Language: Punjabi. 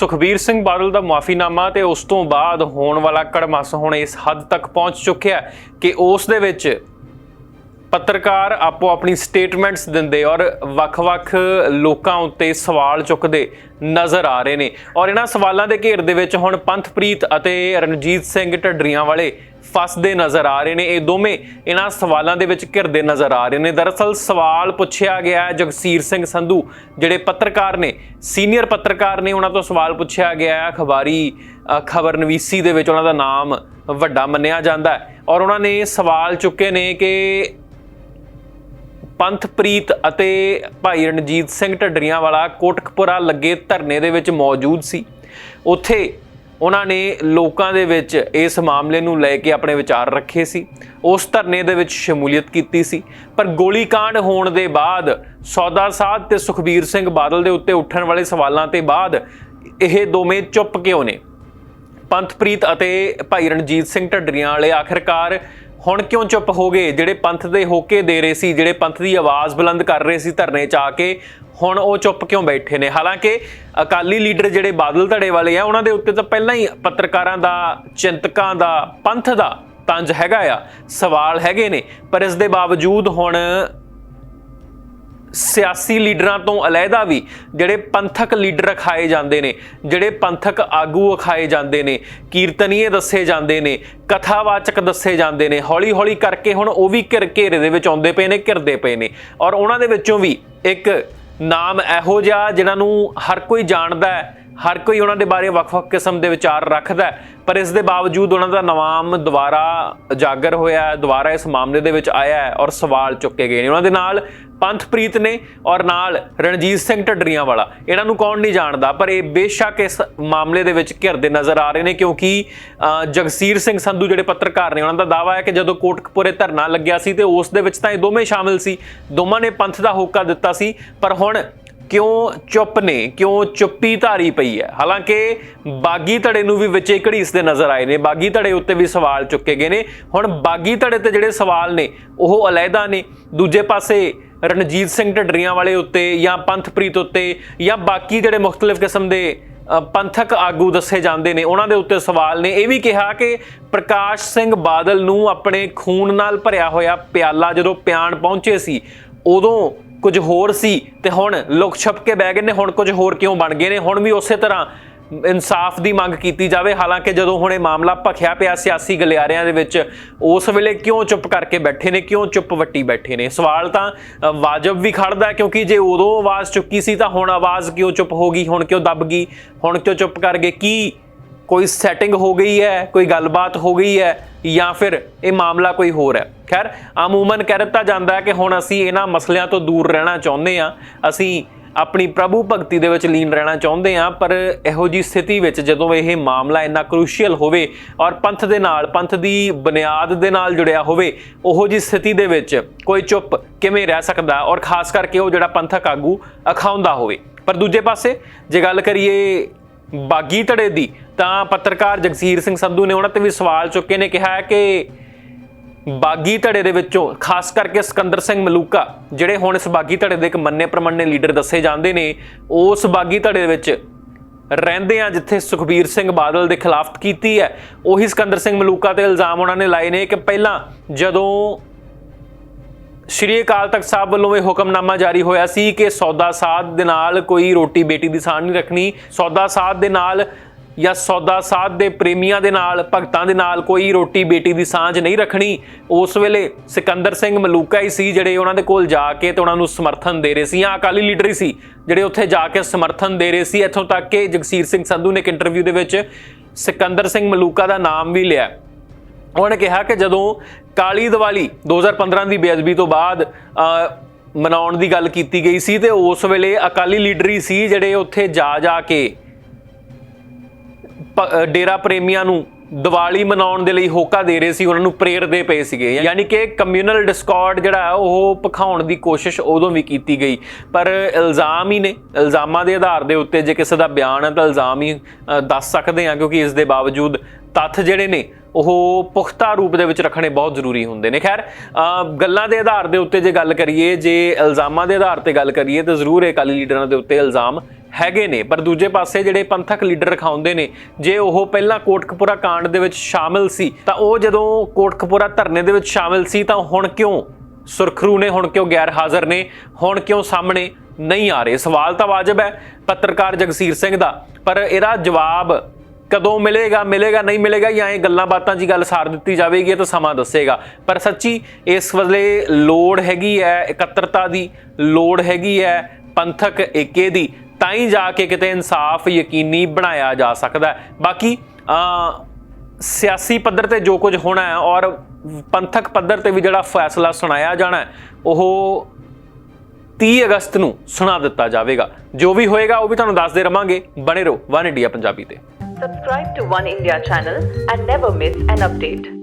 ਸੁਖਬੀਰ ਸਿੰਘ ਬਾਦਲ ਦਾ ਮਾਫੀਨਾਮਾ ਤੇ ਉਸ ਤੋਂ ਬਾਅਦ ਹੋਣ ਵਾਲਾ ਕੜਮਸ ਹੁਣ ਇਸ ਹੱਦ ਤੱਕ ਪਹੁੰਚ ਚੁੱਕਿਆ ਕਿ ਉਸ ਦੇ ਵਿੱਚ ਪੱਤਰਕਾਰ ਆਪੋ ਆਪਣੀ ਸਟੇਟਮੈਂਟਸ ਦਿੰਦੇ ਔਰ ਵੱਖ-ਵੱਖ ਲੋਕਾਂ ਉੱਤੇ ਸਵਾਲ ਚੁੱਕਦੇ ਨਜ਼ਰ ਆ ਰਹੇ ਨੇ। ਔਰ ਇਹਨਾਂ ਸਵਾਲਾਂ ਦੇ ਘੇਰ ਦੇ ਵਿੱਚ ਹੁਣ ਪੰਥਪ੍ਰੀਤ ਅਤੇ ਰਣਜੀਤ ਸਿੰਘ ਢੱਡਰੀਆਂ ਵਾਲੇ ਫਸਦੇ ਨਜ਼ਰ ਆ ਰਹੇ ਨੇ। ਇਹ ਦੋਵੇਂ ਇਹਨਾਂ ਸਵਾਲਾਂ ਦੇ ਵਿੱਚ ਘਿਰਦੇ ਨਜ਼ਰ ਆ ਰਹੇ ਨੇ। ਦਰਅਸਲ ਸਵਾਲ ਪੁੱਛਿਆ ਗਿਆ ਹੈ ਜਗਸੀਰ ਸਿੰਘ ਸੰਧੂ ਜਿਹੜੇ ਪੱਤਰਕਾਰ ਨੇ ਸੀਨੀਅਰ ਪੱਤਰਕਾਰ ਨੇ ਉਹਨਾਂ ਤੋਂ ਸਵਾਲ ਪੁੱਛਿਆ ਗਿਆ ਹੈ। ਅਖਬਾਰੀ ਅ, ਖਬਰਨਵੀਸੀ ਦੇ ਵਿੱਚ ਉਹਨਾਂ ਦਾ ਨਾਮ ਵੱਡਾ ਮੰਨਿਆ ਜਾਂਦਾ ਹੈ। ਔਰ ਉਹਨਾਂ ਨੇ ਸਵਾਲ ਚੁੱਕੇ ਨੇ ਕਿ ਪੰਥਪ੍ਰੀਤ ਅਤੇ ਭਾਈ ਰਣਜੀਤ ਸਿੰਘ ਢੱਡਰੀਆਂ ਵਾਲਾ ਕੋਟਕਪੁਰਾ ਲੱਗੇ ਧਰਨੇ ਦੇ ਵਿੱਚ ਮੌਜੂਦ ਸੀ। ਉੱਥੇ ਉਹਨਾਂ ਨੇ ਲੋਕਾਂ ਦੇ ਵਿੱਚ ਇਸ ਮਾਮਲੇ ਨੂੰ ਲੈ ਕੇ ਆਪਣੇ ਵਿਚਾਰ ਰੱਖੇ ਸੀ। ਉਸ ਧਰਨੇ ਦੇ ਵਿੱਚ ਸ਼ਮੂਲੀਅਤ ਕੀਤੀ ਸੀ। ਪਰ ਗੋਲੀकांड ਹੋਣ ਦੇ ਬਾਅਦ ਸੌਦਾ ਸਾਧ ਤੇ ਸੁਖਬੀਰ ਸਿੰਘ ਬਾਦਲ ਦੇ ਉੱਤੇ ਉੱਠਣ ਵਾਲੇ ਸਵਾਲਾਂ ਤੇ ਬਾਅਦ ਇਹ ਦੋਵੇਂ ਚੁੱਪ ਕਿਉਂ ਨੇ? ਪੰਥਪ੍ਰੀਤ ਅਤੇ ਭਾਈ ਰਣਜੀਤ ਸਿੰਘ ਢੱਡਰੀਆਂ ਵਾਲੇ ਆਖਿਰਕਾਰ ਹੁਣ ਕਿਉਂ ਚੁੱਪ ਹੋ ਗਏ? ਜਿਹੜੇ ਪੰਥ ਦੇ ਹੋਕੇ ਦੇ ਰਹੇ ਸੀ, ਜਿਹੜੇ ਪੰਥ ਦੀ ਆਵਾਜ਼ ਬੁਲੰਦ ਕਰ ਰਹੇ ਸੀ ਧਰਨੇ 'ਚ ਆ ਕੇ, ਹੁਣ ਉਹ ਚੁੱਪ ਕਿਉਂ ਬੈਠੇ ਨੇ? ਹਾਲਾਂਕਿ ਅਕਾਲੀ ਲੀਡਰ ਜਿਹੜੇ ਬਾਦਲ ਧੜੇ ਵਾਲੇ ਆ, ਉਹਨਾਂ ਦੇ ਉੱਤੇ ਤਾਂ ਪਹਿਲਾਂ ਹੀ ਪੱਤਰਕਾਰਾਂ ਦਾ, ਚਿੰਤਕਾਂ ਦਾ, ਪੰਥ ਦਾ ਤੰਜ ਹੈਗਾ ਆ, ਸਵਾਲ ਹੈਗੇ ਨੇ। ਪਰ ਇਸ ਦੇ ਬਾਵਜੂਦ ਹੁਣ ਸਿਆਸੀ ਲੀਡਰਾਂ ਤੋਂ ਅਲੱਗਾ ਵੀ ਜਿਹੜੇ ਪੰਥਕ ਲੀਡਰ ਅਖਾਏ ਜਾਂਦੇ ਨੇ, ਜਿਹੜੇ ਪੰਥਕ ਆਗੂ ਅਖਾਏ ਜਾਂਦੇ ਨੇ, ਕੀਰਤਨੀਏ ਦੱਸੇ ਜਾਂਦੇ ਨੇ, ਕਥਾਵਾਚਕ ਦੱਸੇ ਜਾਂਦੇ ਨੇ ਹੌਲੀ ਹੌਲੀ ਕਰਕੇ ਹੁਣ ਉਹ ਵੀ ਘਿਰ ਘੇਰੇ ਦੇ ਵਿੱਚ ਆਉਂਦੇ ਪਏ ਨੇ, ਘਿਰਦੇ ਪਏ ਨੇ। ਔਰ ਉਹਨਾਂ ਦੇ ਵਿੱਚੋਂ ਵੀ ਇੱਕ ਨਾਮ ਇਹੋ ਜਿਹਾ ਜਿਨ੍ਹਾਂ ਨੂੰ ਹਰ ਕੋਈ ਜਾਣਦਾ ਹੈ ਹਰ ਕੋਈ ਉਹਨਾਂ ਦੇ ਬਾਰੇ ਵੱਖ-ਵੱਖ ਕਿਸਮ ਦੇ ਵਿਚਾਰ ਰੱਖਦਾ ਪਰ ਇਸ ਦੇ ਬਾਵਜੂਦ ਉਹਨਾਂ ਦਾ ਨਾਮ ਦੁਬਾਰਾ ਉਜਾਗਰ ਹੋਇਆ ਦੁਬਾਰਾ ਇਸ ਮਾਮਲੇ ਦੇ ਵਿੱਚ ਆਇਆ ਹੈ ਔਰ ਸਵਾਲ ਚੁੱਕੇ ਗਏ ਨੇ। ਉਹਨਾਂ ਦੇ ਨਾਲ ਪੰਥਪ੍ਰੀਤ ਨੇ ਔਰ ਨਾਲ ਰਣਜੀਤ ਸਿੰਘ ਢੱਡਰੀਆਂ ਵਾਲਾ। ਇਹਨਾਂ ਨੂੰ ਕੌਣ ਨਹੀਂ ਜਾਣਦਾ, ਪਰ ਇਹ ਬੇਸ਼ੱਕ ਇਸ ਮਾਮਲੇ ਦੇ ਵਿੱਚ ਘਿਰਦੇ ਨਜ਼ਰ ਆ ਰਹੇ ਨੇ ਕਿਉਂਕਿ ਜਗਸੀਰ ਸਿੰਘ ਸੰਧੂ ਜਿਹੜੇ ਪੱਤਰਕਾਰ ਨੇ, ਉਹਨਾਂ ਦਾ ਦਾਵਾ ਹੈ ਕਿ ਜਦੋਂ ਕੋਟਕਪੁਰੇ ਧਰਨਾ ਲੱਗਿਆ ਸੀ ਤੇ ਉਸ ਦੇ ਵਿੱਚ ਤਾਂ ਇਹ ਦੋਵੇਂ ਸ਼ਾਮਿਲ ਸੀ। ਦੋਵਾਂ ਨੇ ਪੰਥ ਦਾ ਹੋਕਾ ਦਿੱਤਾ ਸੀ, ਪਰ ਹੁਣ ਕਿਉਂ ਚੁੱਪ ਨੇ? ਕਿਉਂ ਚੁੱਪੀ ਧਾਰੀ ਪਈ ਹੈ? ਹਾਲਾਂਕਿ ਬਾਗੀ ਧੜੇ ਨੂੰ ਵੀ ਵਿੱਚ ਘੜੀਸਦੇ ਨਜ਼ਰ ਆਏ ਨੇ। ਬਾਗੀ ਧੜੇ ਉੱਤੇ ਵੀ ਸਵਾਲ ਚੁੱਕੇ ਗਏ ਨੇ। ਹੁਣ ਬਾਗੀ ਧੜੇ ਤੇ ਜਿਹੜੇ ਸਵਾਲ ਨੇ, ਉਹ ਅਲੱਗਾ ਨੇ। ਦੂਜੇ ਪਾਸੇ ਰਣਜੀਤ ਸਿੰਘ ਢੱਡਰੀਆਂ ਵਾਲੇ ਉੱਤੇ ਜਾਂ ਪੰਥਪ੍ਰੀਤ ਉੱਤੇ ਜਾਂ ਬਾਕੀ ਜਿਹੜੇ ਮੁxtਲਿਫ ਕਿਸਮ ਦੇ ਪੰਥਕ ਆਗੂ ਦੱਸੇ ਜਾਂਦੇ ਨੇ, ਉਹਨਾਂ ਦੇ ਉੱਤੇ ਸਵਾਲ ਨੇ। ਇਹ ਵੀ ਕਿਹਾ ਕਿ ਪ੍ਰਕਾਸ਼ ਸਿੰਘ ਬਾਦਲ ਨੂੰ ਆਪਣੇ ਖੂਨ ਨਾਲ ਭਰਿਆ ਹੋਇਆ ਪਿਆਲਾ ਜਦੋਂ ਪਿਆਣ ਪਹੁੰਚੇ ਸੀ, ਉਦੋਂ ਕੁਝ ਹੋਰ ਸੀ ਤੇ ਹੁਣ ਲੁਕ ਛਪ ਕੇ ਬਹਿ ਗਏ ਨੇ, ਹੁਣ ਕੁਝ ਹੋਰ ਕਿਉਂ ਬਣ ਗਏ ਨੇ? ਹੁਣ ਵੀ ਉਸੇ ਤਰ੍ਹਾਂ ਇਨਸਾਫ ਦੀ ਮੰਗ ਕੀਤੀ ਜਾਵੇ। ਹਾਲਾਂਕਿ ਜਦੋਂ ਹੁਣ ਇਹ ਮਾਮਲਾ ਭਖਿਆ ਪਿਆ ਸਿਆਸੀ ਗਲਿਆਰਿਆਂ ਦੇ ਵਿੱਚ, ਉਸ ਵੇਲੇ ਕਿਉਂ ਚੁੱਪ ਕਰਕੇ ਬੈਠੇ ਨੇ? ਕਿਉਂ ਚੁੱਪ ਵੱਟੀ ਬੈਠੇ ਨੇ? ਸਵਾਲ ਤਾਂ ਵਾਜਬ ਵੀ ਖੜਦਾ ਕਿਉਂਕਿ ਜੇ ਉਦੋਂ ਆਵਾਜ਼ ਚੁੱਕੀ ਸੀ ਤਾਂ ਹੁਣ ਆਵਾਜ਼ ਕਿਉਂ ਚੁੱਪ ਹੋ ਗਈ? ਹੁਣ ਕਿਉਂ ਦੱਬ ਗਈ? ਹੁਣ ਕਿਉਂ ਚੁੱਪ ਕਰ ਗਏ? ਕੀ ਕੋਈ ਸੈਟਿੰਗ ਹੋ ਗਈ ਹੈ? ਕੋਈ ਗੱਲਬਾਤ ਹੋ ਗਈ ਹੈ? ਜਾਂ ਫਿਰ ਇਹ ਮਾਮਲਾ ਕੋਈ ਹੋਰ ਹੈ। ਖੈਰ, ਅਮੂਮਨ ਕਹਿ ਦਿੱਤਾ ਜਾਂਦਾ ਹੈ ਕਿ ਹੁਣ ਅਸੀਂ ਇਹਨਾਂ ਮਸਲਿਆਂ ਤੋਂ ਦੂਰ ਰਹਿਣਾ ਚਾਹੁੰਦੇ ਹਾਂ। ਅਸੀਂ ਆਪਣੀ ਪ੍ਰਭੂ ਭਗਤੀ ਦੇ ਵਿੱਚ ਲੀਨ ਰਹਿਣਾ ਚਾਹੁੰਦੇ ਹਾਂ, ਪਰ ਇਹੋ ਜੀ ਸਥਿਤੀ ਵਿੱਚ ਜਦੋਂ ਇਹ ਮਾਮਲਾ ਇੰਨਾ ਕ੍ਰੂਸ਼ੀਅਲ ਹੋਵੇ ਔਰ ਪੰਥ ਦੇ ਨਾਲ, ਪੰਥ ਦੀ ਬੁਨਿਆਦ ਦੇ ਨਾਲ ਜੁੜਿਆ ਹੋਵੇ, ਉਹੋ ਜੀ ਸਥਿਤੀ ਦੇ ਵਿੱਚ ਕੋਈ ਚੁੱਪ ਕਿਵੇਂ ਰਹਿ ਸਕਦਾ ਔਰ ਖਾਸ ਕਰਕੇ ਉਹ ਜਿਹੜਾ ਪੰਥਕ ਆਗੂ ਅਖਾਉਂਦਾ ਹੋਵੇ। ਪਰ ਦੂਜੇ ਪਾਸੇ ਜੇ ਗੱਲ ਕਰੀਏ ਬਾਗੀ ਧੜੇ ਦੀ ਤਾਂ ਪੱਤਰਕਾਰ ਜਗਸੀਰ ਸਿੰਘ ਸੰਧੂ ਨੇ ਉਹਨਾਂ ਤੇ ਵੀ ਸਵਾਲ ਚੁੱਕੇ ਨੇ, ਕਿਹਾ ਹੈ ਕਿ ਬਾਗੀ ਧੜੇ ਦੇ ਵਿੱਚੋਂ, ਖਾਸ ਕਰਕੇ ਸਿਕੰਦਰ ਸਿੰਘ ਮਲੂਕਾ, ਜਿਹੜੇ ਹੁਣ ਇਸ ਬਾਗੀ ਧੜੇ ਦੇ ਇੱਕ ਮੰਨੇ ਪ੍ਰਮੰਨੇ ਲੀਡਰ ਦੱਸੇ ਜਾਂਦੇ ਨੇ, ਉਸ ਬਾਗੀ ਧੜੇ ਦੇ ਵਿੱਚ ਰਹਿੰਦੇ ਆ ਜਿੱਥੇ ਸੁਖਬੀਰ ਸਿੰਘ ਬਾਦਲ ਦੇ ਖਿਲਾਫਤ ਕੀਤੀ ਹੈ। ਉਹੀ ਸਿਕੰਦਰ ਸਿੰਘ ਮਲੂਕਾ ਤੇ ਇਲਜ਼ਾਮ ਉਹਨਾਂ ਨੇ ਲਾਏ ਨੇ ਕਿ ਪਹਿਲਾਂ ਜਦੋਂ ਸ਼੍ਰੀ ਅਕਾਲ ਤਖਤ ਸਾਹਿਬ ਵੱਲੋਂ ਇਹ ਹੁਕਮਨਾਮਾ ਜਾਰੀ ਹੋਇਆ ਸੀ ਕਿ ਸੌਦਾ ਸਾਧ ਦੇ ਨਾਲ ਕੋਈ ਰੋਟੀ ਬੇਟੀ ਦੀ ਸਾਂਝ ਨਹੀਂ ਰੱਖਣੀ, ਸੌਦਾ ਸਾਧ ਦੇ ਨਾਲ ਜਾਂ ਸੌਦਾ ਸਾਧ ਦੇ ਪ੍ਰੇਮੀਆਂ ਦੇ ਨਾਲ, ਭਗਤਾਂ ਦੇ ਨਾਲ ਕੋਈ ਰੋਟੀ ਬੇਟੀ ਦੀ ਸਾਂਝ ਨਹੀਂ ਰੱਖਣੀ, ਉਸ ਵੇਲੇ ਸਿਕੰਦਰ ਸਿੰਘ ਮਲੂਕਾ ਹੀ ਸੀ ਜਿਹੜੇ ਉਹਨਾਂ ਦੇ ਕੋਲ ਜਾ ਕੇ ਤੇ ਉਹਨਾਂ ਨੂੰ ਸਮਰਥਨ ਦੇ ਰਹੇ ਸੀ। ਜਾਂ ਅਕਾਲੀ ਲੀਡਰ ਹੀ ਸੀ ਜਿਹੜੇ ਉੱਥੇ ਜਾ ਕੇ ਸਮਰਥਨ ਦੇ ਰਹੇ ਸੀ। ਇੱਥੋਂ ਤੱਕ ਕਿ ਜਗਸੀਰ ਸਿੰਘ ਸੰਧੂ ਨੇ ਇੱਕ ਇੰਟਰਵਿਊ ਦੇ ਵਿੱਚ ਸਿਕੰਦਰ ਸਿੰਘ ਮਲੂਕਾ ਦਾ ਨਾਮ ਵੀ ਲਿਆ। ਉਹਨੇ ਕਿਹਾ ਕਿ ਜਦੋਂ ਕਾਲੀ ਦੀਵਾਲੀ 2015 ਦੀ ਬੇਅਦਬੀ ਤੋਂ ਬਾਅਦ ਮਨਾਉਣ ਦੀ ਗੱਲ ਕੀਤੀ ਗਈ ਸੀ ਤੇ ਉਸ ਵੇਲੇ ਅਕਾਲੀ ਲੀਡਰ ਹੀ ਸੀ ਜਿਹੜੇ ਉੱਥੇ ਜਾ ਜਾ ਕੇ ਡੇਰਾ ਪ੍ਰੇਮੀਆਂ ਨੂੰ ਦੀਵਾਲੀ ਮਨਾਉਣ ਦੇ ਲਈ ਹੋਕਾ ਦੇ ਰਹੇ ਸੀ, ਉਹਨਾਂ ਨੂੰ ਪ੍ਰੇਰਦੇ ਪਏ ਸੀਗੇ। ਯਾਨੀ ਕਿ ਕਮਿਊਨਲ ਡਿਸਕਾਰਡ ਜਿਹੜਾ ਉਹ ਪਖਾਉਣ ਦੀ ਕੋਸ਼ਿਸ਼ ਉਦੋਂ ਵੀ ਕੀਤੀ ਗਈ। ਪਰ ਇਲਜ਼ਾਮ ਹੀ ਨੇ। ਇਲਜ਼ਾਮਾਂ ਦੇ ਆਧਾਰ ਦੇ ਉੱਤੇ ਜੇ ਕਿਸੇ ਦਾ ਬਿਆਨ ਹੈ ਤਾਂ ਇਲਜ਼ਾਮ ਹੀ ਦੱਸ ਸਕਦੇ ਆ ਕਿਉਂਕਿ ਇਸ ਦੇ ਬਾਵਜੂਦ ਤੱਥ ਜਿਹੜੇ ਨੇ, ਉਹ ਪੁਖਤਾ ਰੂਪ ਦੇ ਵਿੱਚ ਰੱਖਣੇ ਬਹੁਤ ਜ਼ਰੂਰੀ ਹੁੰਦੇ ਨੇ। ਖੈਰ ਗੱਲਾਂ ਦੇ ਆਧਾਰ ਦੇ ਉੱਤੇ ਜੇ ਗੱਲ ਕਰੀਏ, ਜੇ ਇਲਜ਼ਾਮਾਂ ਦੇ ਆਧਾਰ ਤੇ ਗੱਲ ਕਰੀਏ, ਤਾਂ ਜ਼ਰੂਰ ਇਹ ਅਕਾਲੀ ਲੀਡਰਾਂ ਦੇ ਉੱਤੇ ਇਲਜ਼ਾਮ ਹੈਗੇ ਨੇ, ਪਰ ਦੂਜੇ ਪਾਸੇ ਜਿਹੜੇ ਪੰਥਕ ਲੀਡਰ ਰਖਾਉਂਦੇ ਨੇ, ਜੇ ਉਹ ਪਹਿਲਾਂ ਕੋਟਕਪੂਰਾ ਕਾਂਡ ਦੇ ਵਿੱਚ ਸ਼ਾਮਿਲ ਸੀ, ਤਾਂ ਉਹ ਜਦੋਂ ਕੋਟਕਪੂਰਾ ਧਰਨੇ ਦੇ ਵਿੱਚ ਸ਼ਾਮਿਲ ਸੀ, ਤਾਂ ਹੁਣ ਕਿਉਂ ਸੁਰਖਰੂ ਨੇ, ਹੁਣ ਕਿਉਂ ਗੈਰ ਹਾਜ਼ਰ ਨੇ, ਹੁਣ ਕਿਉਂ ਸਾਹਮਣੇ ਨਹੀਂ ਆ ਰਹੇ? ਸਵਾਲ ਤਾਂ ਵਾਜਬ ਹੈ, ਪੱਤਰਕਾਰ ਜਗਸੀਰ ਸਿੰਘ ਦਾ, ਪਰ ਇਹਦਾ ਜਵਾਬ ਕਦੋਂ ਮਿਲੇਗਾ ਮਿਲੇਗਾ, ਨਹੀਂ ਮਿਲੇਗਾ, ਜਾਂ ਇਹ ਗੱਲਾਂ ਬਾਤਾਂ ਜੀ ਗੱਲ ਸਾਰ ਦਿੱਤੀ ਜਾਵੇਗੀ ਤਾਂ ਸਮਾਂ ਦੱਸੇਗਾ। ਪਰ ਸੱਚੀ ਇਸ ਵੇਲੇ ਲੋੜ ਹੈਗੀ ਹੈ ਇਕੱਤਰਤਾ ਦੀ, ਲੋੜ ਹੈਗੀ ਹੈ ਪੰਥਕ ਏਕੇ ਦੀ ਤਾਂ ਹੀ ਜਾ ਕੇ ਕਿਤੇ ਇਨਸਾਫ ਯਕੀਨੀ ਬਣਾਇਆ ਜਾ ਸਕਦਾ ਬਾਕੀ ਸਿਆਸੀ ਪੱਧਰ ਤੇ ਜੋ ਕੁਝ ਹੋਣਾ ਹੈ ਔਰ ਪੰਥਕ ਪੱਧਰ ਤੇ ਵੀ ਜਿਹੜਾ ਫੈਸਲਾ ਸੁਣਾਇਆ ਜਾਣਾ ਉਹ 30 ਅਗਸਤ ਨੂੰ ਸੁਣਾ ਦਿੱਤਾ ਜਾਵੇਗਾ। ਜੋ ਵੀ ਹੋਏਗਾ, ਉਹ ਵੀ ਤੁਹਾਨੂੰ ਦੱਸਦੇ ਰਵਾਂਗੇ। ਬਣੇ ਰਹੋ ਵਨ ਇੰਡੀਆ ਪੰਜਾਬੀ ਤੇ। Subscribe to One India channel and never miss an update.